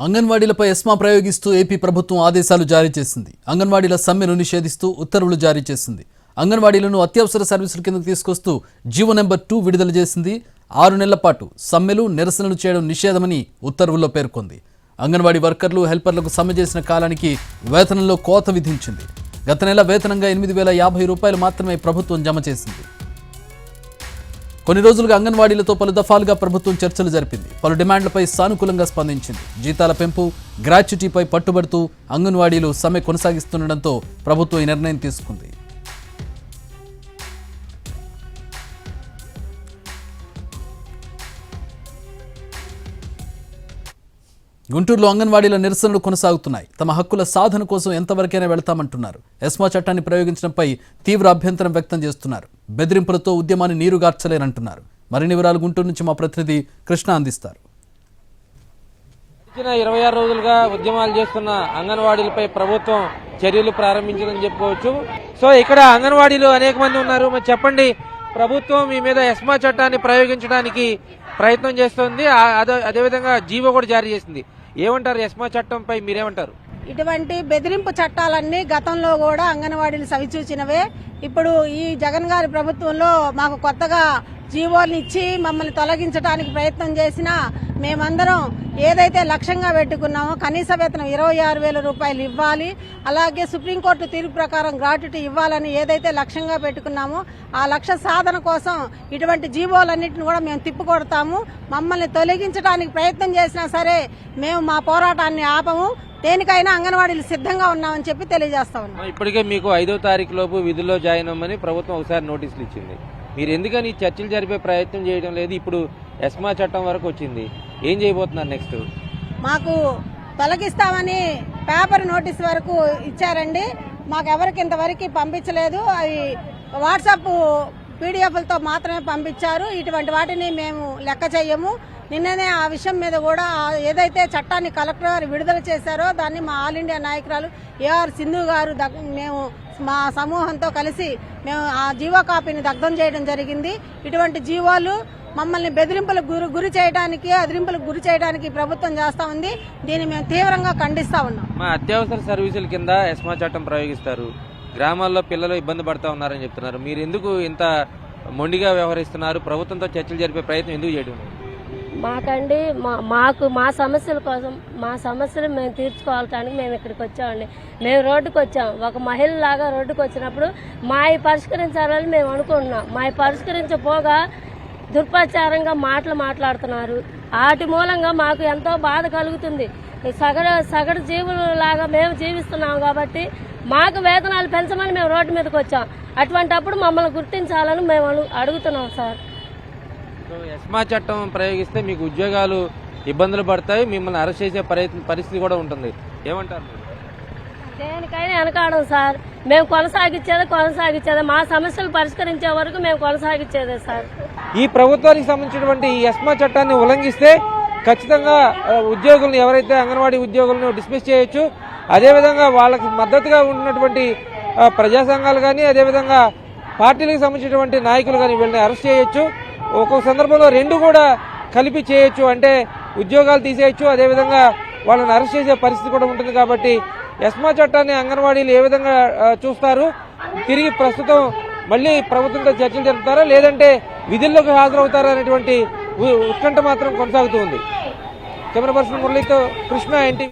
అంగన్వాడీలపై ESMA ప్రయోగిస్తూ AP ప్రభుత్వం ఆదేశాలు జారీ చేసింది. అంగన్వాడీల సమ్మెను నిషేధిస్తూ ఉత్తర్వులు జారీ చేసింది. అంగన్వాడీలను అత్యవసర సర్వీసుల కిందకు తీసుకొస్తూ జీవో నెంబర్ టూ విడుదల చేసింది. ఆరు నెలల పాటు సమ్మెలు నిరసనలు చేయడం నిషేధమని ఉత్తర్వుల్లో పేర్కొంది. అంగన్వాడీ వర్కర్లు హెల్పర్లకు సమ్మె చేసిన కాలానికి వేతనంలో కోత విధించింది. గత నెల వేతనంగా ఎనిమిది వేల యాభై రూపాయలు మాత్రమే ప్రభుత్వం జమ చేసింది. కొన్ని రోజులుగా అంగన్వాడీలతో పలు దఫాలుగా ప్రభుత్వం చర్చలు జరిపింది. పలు డిమాండ్లపై సానుకూలంగా స్పందించింది. జీతాల పెంపు గ్రాట్యుటీపై పట్టుబడుతూ అంగన్వాడీలు సమ్మె కొనసాగిస్తుండటంతో ప్రభుత్వం ఈ నిర్ణయం తీసుకుంది. గుంటూరులో అంగన్వాడీల నిరసనలు కొనసాగుతున్నాయి. తమ హక్కుల సాధన కోసం ఎంతవరకైనా వెళతామంటున్నారు. ఎస్మా చట్టాన్ని ప్రయోగించడంపై తీవ్ర అభ్యంతరం వ్యక్తం చేస్తున్నారు. బెదిరింపులతో ఉద్యమాన్ని నీరుగార్చలేనంటున్నారు. మరిన్ని వివరాలు గుంటూరు నుంచి మా ప్రతినిధి కృష్ణ అందిస్తారు. గడిచిన ఇరవై ఆరు రోజులుగా ఉద్యమాలు చేస్తున్న అంగన్వాడీలపై ప్రభుత్వం చర్యలు ప్రారంభించిందని చెప్పుకోవచ్చు. సో ఇక్కడ అంగన్వాడీలు అనేక మంది ఉన్నారు. మరి చెప్పండి ప్రభుత్వం మీ మీద ఎస్మా చట్టాన్ని ప్రయోగించడానికి ప్రయత్నం చేస్తోంది. అదే అదేవిధంగా జీవో కూడా జారీ చేసింది. ఏమంటారు ఎస్మా చట్టంపై మీరేమంటారు? ఇటువంటి బెదిరింపు చట్టాలన్నీ గతంలో కూడా అంగన్వాడీలు సవిచూచినవే. ఇప్పుడు ఈ జగన్ గారి ప్రభుత్వంలో మాకు కొత్తగా జీవోలు ఇచ్చి మమ్మల్ని తొలగించడానికి ప్రయత్నం చేసినా మేమందరం ఏదైతే లక్ష్యంగా పెట్టుకున్నామో కనీస వేతనం ఇరవై ఆరు వేల రూపాయలు ఇవ్వాలి అలాగే సుప్రీంకోర్టు తీర్పు ప్రకారం గ్రాట్యుటీ ఇవ్వాలని ఏదైతే లక్ష్యంగా పెట్టుకున్నామో ఆ లక్ష్య సాధన కోసం ఇటువంటి జీవోలన్నింటిని కూడా మేము తిప్పికొడతాము. మమ్మల్ని తొలగించడానికి ప్రయత్నం చేసినా సరే మేము మా పోరాటాన్ని ఆపము. దేనికైనా అంగన్వాడీలు సిద్ధంగా ఉన్నామని చెప్పి తెలియజేస్తా ఉన్నాం. ఇప్పటికే మీకు ఐదో తారీఖు లోపు విధుల్లో జాయిన్ అవ్వమని ప్రభుత్వం ఒకసారి నోటీసులు ఇచ్చింది. మీరు ఎందుకని చర్చలు జరిపే ప్రయత్నం చేయడం లేదు? ఇప్పుడు ఎస్మా చట్టం వరకు వచ్చింది. ఏం చేయబోతున్నారు నెక్స్ట్? మాకు తొలగిస్తామని పేపర్ నోటీస్ వరకు ఇచ్చారండి. మాకు ఎవరికి ఇంతవరకు పంపించలేదు. అవి వాట్సాప్ పీడిఎఫ్లతో మాత్రమే పంపించారు. ఇటువంటి వాటిని మేము లెక్క చేయము. నిన్ననే ఆ విషయం మీద కూడా ఏదైతే చట్టాన్ని కలెక్టర్ గారు విడుదల చేశారో దాన్ని మా ఆల్ ఇండియా నాయకురాలు ఏఆర్ సింధు గారు దగ్- మేము మా సమూహంతో కలిసి మేము ఆ జీవో కాపీని దగ్ధం చేయడం జరిగింది. ఇటువంటి జీవోలు మమ్మల్ని బెదిరింపులకు గురి గురి చేయడానికి అదిరింపులకు గురి చేయడానికి ప్రభుత్వం చేస్తా ఉంది. దీన్ని మేము తీవ్రంగా ఖండిస్తా ఉన్నాం. మా అత్యవసర సర్వీసుల కింద ఎస్మా చట్టం ప్రయోగిస్తారు. గ్రామాల్లో పిల్లలు ఇబ్బంది పడతా ఉన్నారని చెప్తున్నారు. మీరు ఎందుకు ఇంత మొండిగా వ్యవహరిస్తున్నారు? ప్రభుత్వంతో చర్చలు జరిపే ప్రయత్నం ఎందుకు చేయడం మాకండి మా మాకు మా సమస్యల కోసం మా సమస్యలు మేము తీర్చుకోవటానికి మేము ఇక్కడికి వచ్చామండి. మేము రోడ్డుకు వచ్చాం. ఒక మహిళలాగా రోడ్డుకు వచ్చినప్పుడు మావి పరిష్కరించాలని మేము అనుకుంటున్నాం. మావి పరిష్కరించపోగా దుర్ప్రచారంగా మాటలు మాట్లాడుతున్నారు. వాటి మూలంగా మాకు ఎంతో బాధ కలుగుతుంది. సగడు సగటు జీవులు లాగా మేము జీవిస్తున్నాం కాబట్టి మాకు వేతనాలు పెంచమని మేము రోడ్డు మీదకి వచ్చాం. అటువంటప్పుడు మమ్మల్ని గుర్తించాలని మేము అడుగు- అడుగుతున్నాం సార్. ఎస్మా చట్టం ప్రయోగిస్తే మీకు ఉద్యోగాలు ఇబ్బందులు పడతాయి మిమ్మల్ని అరెస్ట్ చేసే పరిస్థితి కూడా ఉంటుంది. ఏమంటారు? దేనికైనా వెనకాడం సార్. మేము కొనసాగించేదే కొనసాగించేదే. మా సమస్యలు పరిష్కరించే వరకు మేము కొనసాగించేదే సార్. ఈ ప్రభుత్వానికి సంబంధించినటువంటి ఈ ఎస్మా చట్టాన్ని ఉల్లంఘిస్తే ఖచ్చితంగా ఉద్యోగులను ఎవరైతే అంగన్వాడీ ఉద్యోగులను డిస్మిస్ చేయొచ్చు. అదేవిధంగా వాళ్ళకి మద్దతుగా ఉన్నటువంటి ప్రజా సంఘాలు కానీ అదేవిధంగా పార్టీలకు సంబంధించినటువంటి నాయకులు కానీ వీళ్ళని అరెస్ట్ చేయొచ్చు. ఒక్కొక్క సందర్భంలో రెండు కూడా కలిపి చేయొచ్చు. అంటే ఉద్యోగాలు తీసేయచ్చు. అదేవిధంగా వాళ్ళని అరెస్ట్ చేసే పరిస్థితి కూడా ఉంటుంది కాబట్టి ఎస్మా చట్టాన్ని అంగన్వాడీలు ఏ విధంగా చూస్తారు? తిరిగి ప్రస్తుతం మళ్ళీ ప్రభుత్వంతో చర్చలు జరుపుతారా? లేదంటే విధుల్లోకి హాజరవుతారా అనేటువంటి ఉ- ఉత్కంఠ మాత్రం కొనసాగుతుంది కెమెరా పర్సన్ మురళితో కృష్ణ ఎన్టీ